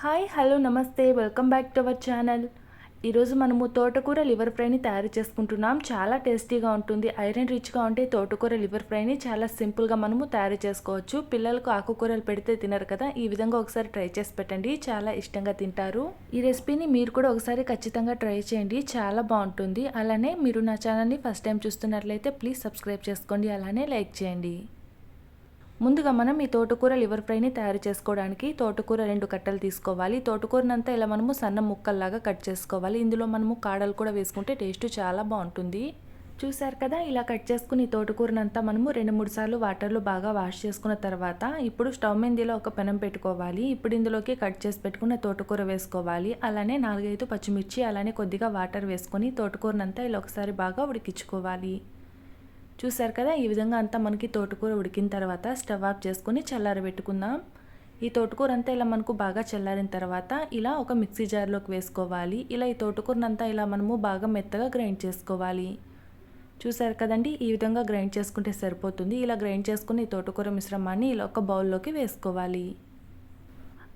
Hi hello నమస్తే welcome back to our channel. ఈరోజు మనము తోటకూర లివర్ ఫ్రైని తయారు చేసుకుంటున్నాం. చాలా టేస్టీగా ఉంటుంది ఐరన్ రిచ్గా ఉంటే తోటకూర లివర్ ఫ్రైని చాలా సింపుల్గా మనము తయారు చేసుకోవచ్చు. పిల్లలకు ఆకుకూరలు పెడితే తినరు కదా ఈ విధంగా ఒకసారి ట్రై చేసి పెట్టండి. చాలా ఇష్టంగా తింటారు. ఈ రెసిపీని మీరు కూడా ఒకసారి ఖచ్చితంగా ట్రై చేయండి. చాలా బాగుంటుంది. అలానే మీరు నా ఛానల్ని ఫస్ట్ టైం చూస్తున్నట్లయితే ప్లీజ్ సబ్స్క్రైబ్ చేసుకోండి. అలానే లైక్ చేయండి. ముందుగా మనం ఈ తోటకూర లివర్ ఫ్రైని తయారు చేసుకోవడానికి తోటకూర రెండు కట్టలు తీసుకోవాలి. తోటకూరనంతా ఇలా మనము సన్న ముక్కల్లాగా కట్ చేసుకోవాలి. ఇందులో మనము కాడలు కూడా వేసుకుంటే టేస్ట్ చాలా బాగుంటుంది. చూసారు కదా? ఇలా కట్ చేసుకుని ఈ తోటకూరనంతా మనము రెండు మూడు సార్లు వాటర్లో బాగా వాష్ చేసుకున్న తర్వాత ఇప్పుడు స్టవ్ మీదలో ఒక పెనం పెట్టుకోవాలి. ఇప్పుడు ఇందులోకి కట్ చేసి పెట్టుకున్న తోటకూర వేసుకోవాలి. అలానే నాలుగైదు పచ్చిమిర్చి అలానే కొద్దిగా వాటర్ వేసుకొని తోటకూరనంతా ఇలా ఒకసారి బాగా ఉడికించుకోవాలి. చూసారు కదా ఈ విధంగా అంతా మనకి తోటకూర ఉడికిన తర్వాత స్టవ్ ఆఫ్ చేసుకుని చల్లారబెట్టుకుందాం ఈ తోటకూర అంతా ఇలా మనకు బాగా చల్లారిన తర్వాత ఇలా ఒక మిక్సీ జార్లోకి వేసుకోవాలి. ఇలా ఈ తోటకూరనంతా ఇలా మనము బాగా మెత్తగా గ్రైండ్ చేసుకోవాలి. చూసారు కదండి ఈ విధంగా గ్రైండ్ చేసుకుంటే సరిపోతుంది. ఇలా గ్రైండ్ చేసుకుని ఈ తోటకూర మిశ్రమాన్ని ఇలా ఒక బౌల్లోకి వేసుకోవాలి.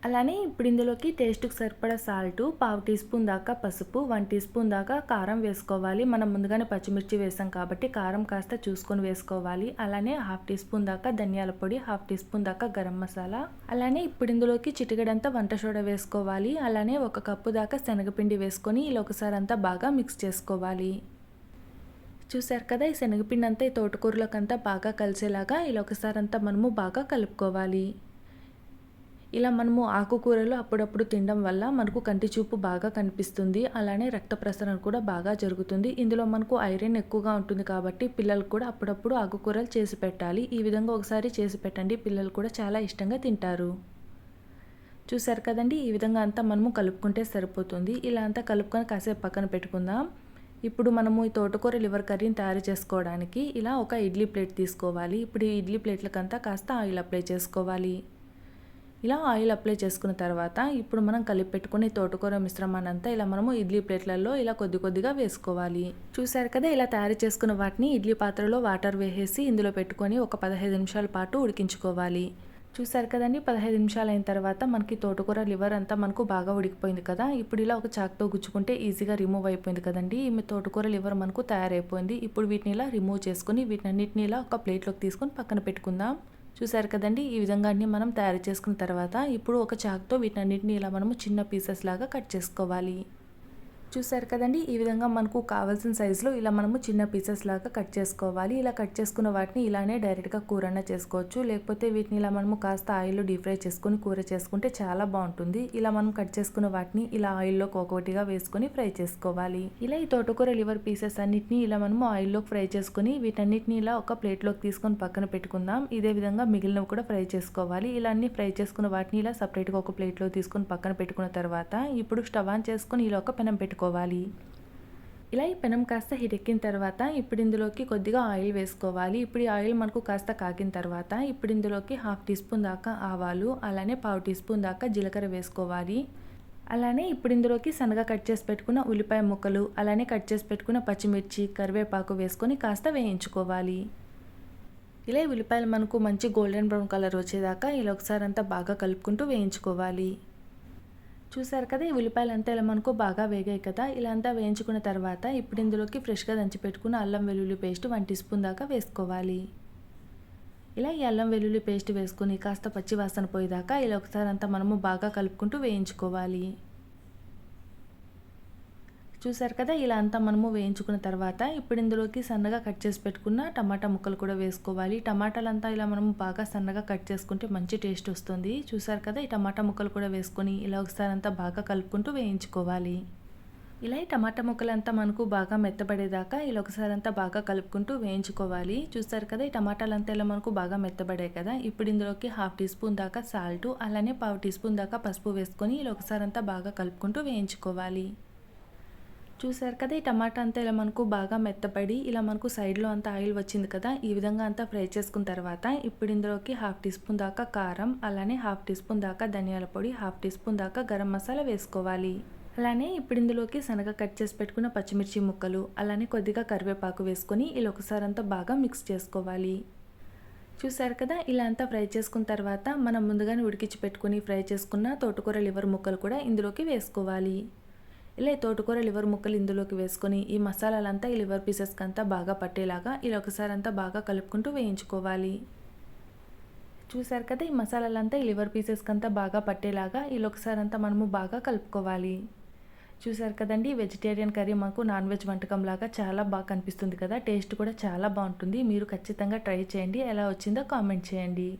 అలానే ఇప్పుడు ఇందులోకి టేస్ట్కి సరిపడా సాల్ట్ పావు టీ స్పూన్ దాకా పసుపు వన్ టీ స్పూన్ దాకా కారం వేసుకోవాలి. మనం ముందుగానే పచ్చిమిర్చి వేసాం కాబట్టి కారం కాస్త చూసుకొని వేసుకోవాలి. అలానే హాఫ్ టీ స్పూన్ దాకా ధనియాల పొడి హాఫ్ టీ స్పూన్ దాకా గరం మసాలా. అలానే ఇప్పుడు ఇందులోకి చిటికడంతా వంట సోడా వేసుకోవాలి. అలానే ఒక కప్పు దాకా శనగపిండి వేసుకొని ఇలా ఒకసారి అంతా బాగా మిక్స్ చేసుకోవాలి. చూసారు కదా ఈ శనగపిండి అంతా ఈ తోటకూరలోకంతా బాగా కలిసేలాగా ఇలా ఒకసారి అంతా మనము బాగా కలుపుకోవాలి. ఇలా మనము ఆకుకూరలు అప్పుడప్పుడు తినడం వల్ల మనకు కంటి చూపు బాగా కనిపిస్తుంది. అలానే రక్త ప్రసరణ కూడా బాగా జరుగుతుంది. ఇందులో మనకు ఐరన్ ఎక్కువగా ఉంటుంది కాబట్టి పిల్లలకు కూడా అప్పుడప్పుడు ఆకుకూరలు చేసి పెట్టాలి. ఈ విధంగా ఒకసారి చేసి పెట్టండి. పిల్లలు కూడా చాలా ఇష్టంగా తింటారు. చూసారు కదండి? ఈ విధంగా అంతా మనము కలుపుకుంటే సరిపోతుంది. ఇలా అంతా కలుపుకొని కాసేపు పక్కన పెట్టుకుందాం. ఇప్పుడు మనము ఈ తోటకూర లివర్ కర్రీని తయారు చేసుకోవడానికి ఇలా ఒక ఇడ్లీ ప్లేట్ తీసుకోవాలి. ఇప్పుడు ఈ ఇడ్లీ ప్లేట్లకంతా కాస్త ఆయిల్ అప్లై చేసుకోవాలి. ఇలా ఆయిల్ అప్లై చేసుకున్న తర్వాత ఇప్పుడు మనం కలిపి పెట్టుకుని తోటకూర మిశ్రమాన్ని అంతా ఇలా మనము ఇడ్లీ ప్లేట్లలో ఇలా కొద్ది కొద్దిగా వేసుకోవాలి. చూసారు కదా ఇలా తయారు చేసుకున్న వాటిని ఇడ్లీ పాత్రలో వాటర్ వేసేసి ఇందులో పెట్టుకొని ఒక పదహైదు నిమిషాల పాటు ఉడికించుకోవాలి. చూసారు కదండి పదహైదు నిమిషాలు అయిన తర్వాత మనకి తోటకూర లివర్ అంతా మనకు బాగా ఉడికిపోయింది కదా. ఇప్పుడు ఇలా ఒక చాక్తో గుచ్చుకుంటే ఈజీగా రిమూవ్ అయిపోయింది కదండి. ఈమె తోటకూర లివర్ మనకు తయారైపోయింది. ఇప్పుడు వీటిని ఇలా రిమూవ్ చేసుకుని వీటిని అన్నిటిని ఇలా ఒక ప్లేట్లోకి తీసుకొని పక్కన పెట్టుకుందాం. చూసారు కదండి? ఈ విధంగా అన్ని మనం తయారు చేసుకున్న తర్వాత ఇప్పుడు ఒక చాక్తో వీటన్నిటిని ఇలా మనము చిన్న పీసెస్ లాగా కట్ చేసుకోవాలి. చూసారు కదండి? ఈ విధంగా మనకు కావాల్సిన సైజులో ఇలా మనము చిన్న పీసెస్ లాగా కట్ చేసుకోవాలి. ఇలా కట్ చేసుకున్న వాటిని ఇలానే డైరెక్ట్గా కూరన్న చేసుకోవచ్చు. లేకపోతే వీటిని ఇలా మనము కాస్త ఆయిల్లో డీప్ ఫ్రై చేసుకుని కూర చేసుకుంటే చాలా బాగుంటుంది. ఇలా మనం కట్ చేసుకున్న వాటిని ఇలా ఆయిల్లో ఒక్కొక్కటిగా వేసుకొని ఫ్రై చేసుకోవాలి. ఇలా ఈ తోటకూర లివర్ పీసెస్ అన్నిటిని ఇలా మనము ఆయిల్లో ఫ్రై చేసుకుని వీటన్నిటిని ఇలా ఒక ప్లేట్లోకి తీసుకొని పక్కన పెట్టుకుందాం. ఇదే విధంగా మిగిలినవి కూడా ఫ్రై చేసుకోవాలి. ఇలా అన్ని ఫ్రై చేసుకున్న వాటిని ఇలా సపరేట్గా ఒక ప్లేట్లో తీసుకొని పక్కన పెట్టుకున్న తర్వాత ఇప్పుడు స్టవ్ ఆన్ చేసుకుని ఇలా ఒక పెనం పెట్టుకుని పెట్టుకోవాలి ఇలా ఈ పెనం కాస్త హిటెక్కిన తర్వాత ఇప్పుడు ఇందులోకి కొద్దిగా ఆయిల్ వేసుకోవాలి. ఇప్పుడు ఈ ఆయిల్ మనకు కాస్త కాకిన తర్వాత ఇప్పుడు ఇందులోకి హాఫ్ టీ స్పూన్ దాకా ఆవాలు అలానే పావు టీ స్పూన్ దాకా జీలకర్ర వేసుకోవాలి. అలానే ఇప్పుడు ఇందులోకి సన్నగా కట్ చేసి పెట్టుకున్న ఉల్లిపాయ ముక్కలు అలానే కట్ చేసి పెట్టుకున్న పచ్చిమిర్చి కరివేపాకు వేసుకొని కాస్త వేయించుకోవాలి. ఇలా ఉల్లిపాయలు మనకు మంచి గోల్డెన్ బ్రౌన్ కలర్ వచ్చేదాకా ఇలా ఒకసారి అంతా బాగా కలుపుకుంటూ వేయించుకోవాలి. చూసారు కదా ఈ ఉల్లిపాయలు అంతా ఇలా మనకు బాగా వేగాయి కదా ఇలా అంతా వేయించుకున్న తర్వాత ఇప్పుడు ఇందులోకి ఫ్రెష్గా దంచి పెట్టుకున్న అల్లం వెల్లుల్లి పేస్ట్ వన్ టీ స్పూన్ దాకా వేసుకోవాలి. ఇలా ఈ అల్లం వెల్లుల్లి పేస్ట్ వేసుకుని కాస్త పచ్చి వాసన పోయేదాకా ఇలా ఒకసారి అంతా మనము బాగా కలుపుకుంటూ వేయించుకోవాలి. చూసారు కదా ఇలా అంతా మనము వేయించుకున్న తర్వాత ఇప్పుడు ఇందులోకి సన్నగా కట్ చేసి పెట్టుకున్న టమాటా ముక్కలు కూడా వేసుకోవాలి. టమాటాలంతా ఇలా మనము బాగా సన్నగా కట్ చేసుకుంటే మంచి టేస్ట్ వస్తుంది. చూసారు కదా ఈ టమాటా ముక్కలు కూడా వేసుకొని ఇలా ఒకసారి అంతా బాగా కలుపుకుంటూ వేయించుకోవాలి. ఇలా ఈ టమాటా ముక్కలంతా మనకు బాగా మెత్తబడేదాకా ఇలా ఒకసారి అంతా బాగా కలుపుకుంటూ వేయించుకోవాలి. చూస్తారు కదా ఈ టమాటాలంతా ఇలా మనకు బాగా మెత్తబడాయి కదా ఇప్పుడు ఇందులోకి హాఫ్ టీ స్పూన్ దాకా సాల్ట్ అలానే పావు టీ స్పూన్ దాకా పసుపు వేసుకొని ఇలా ఒకసారి అంతా బాగా కలుపుకుంటూ వేయించుకోవాలి. చూసారు కదా ఈ టమాటా అంతా ఇలా మనకు బాగా మెత్తపడి ఇలా మనకు సైడ్లో అంతా ఆయిల్ వచ్చింది కదా ఈ విధంగా అంతా ఫ్రై చేసుకున్న తర్వాత ఇప్పుడు ఇందులోకి హాఫ్ టీ స్పూన్ దాకా కారం అలానే హాఫ్ టీ స్పూన్ దాకా ధనియాల పొడి హాఫ్ టీ స్పూన్ దాకా గరం మసాలా వేసుకోవాలి. అలానే ఇప్పుడు ఇందులోకి శనగ కట్ చేసి పెట్టుకున్న పచ్చిమిర్చి ముక్కలు అలానే కొద్దిగా కరివేపాకు వేసుకొని ఇలా ఒకసారి అంతా బాగా మిక్స్ చేసుకోవాలి. చూసారు కదా ఇలా అంతా ఫ్రై చేసుకున్న తర్వాత మనం ముందుగానే ఉడికించి పెట్టుకుని ఫ్రై చేసుకున్న తోటకూర లివర్ ముక్కలు కూడా ఇందులోకి వేసుకోవాలి. ఇలా తోటకూర లివర్ ముక్కలు ఇందులోకి వేసుకొని ఈ మసాలాలంతా ఈ లివర్ పీసెస్కి అంతా బాగా పట్టేలాగా ఇలా ఒకసారి అంతా బాగా కలుపుకుంటూ వేయించుకోవాలి. చూసారు కదా ఈ మసాలాలంతా ఈ లివర్ పీసెస్కి అంతా బాగా పట్టేలాగా ఇలా ఒకసారి అంతా మనము బాగా కలుపుకోవాలి. చూసారు కదండి వెజిటేరియన్ కర్రీ మాకు నాన్ వెజ్ వంటకం లాగా చాలా బాగా కనిపిస్తుంది కదా టేస్ట్ కూడా చాలా బాగుంటుంది. మీరు ఖచ్చితంగా ట్రై చేయండి ఎలా వచ్చిందో కామెంట్ చేయండి.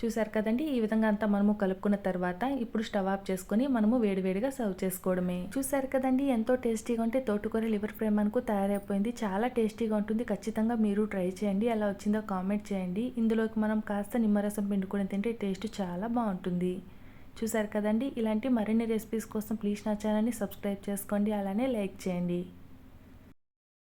చూసారు కదండి ఈ విధంగా అంతా మనము కలుపుకున్న తర్వాత ఇప్పుడు స్టవ్ ఆఫ్ చేసుకొని మనము వేడివేడిగా సర్వ్ చేసుకోవడమే. చూసారు కదండి ఎంతో టేస్టీగా ఉంటే తోటకూర లివర్ ఫ్రై మనకు తయారైపోయింది. చాలా టేస్టీగా ఉంటుంది. ఖచ్చితంగా మీరు ట్రై చేయండి. ఎలా వచ్చిందో కామెంట్ చేయండి. ఇందులోకి మనం కాస్త నిమ్మరసం పిండుకొని తింటే టేస్ట్ చాలా బాగుంటుంది. చూసారు కదండి ఇలాంటి మరిన్ని రెసిపీస్ కోసం ప్లీజ్ నా ఛానల్ని సబ్స్క్రైబ్ చేసుకోండి. అలానే లైక్ చేయండి.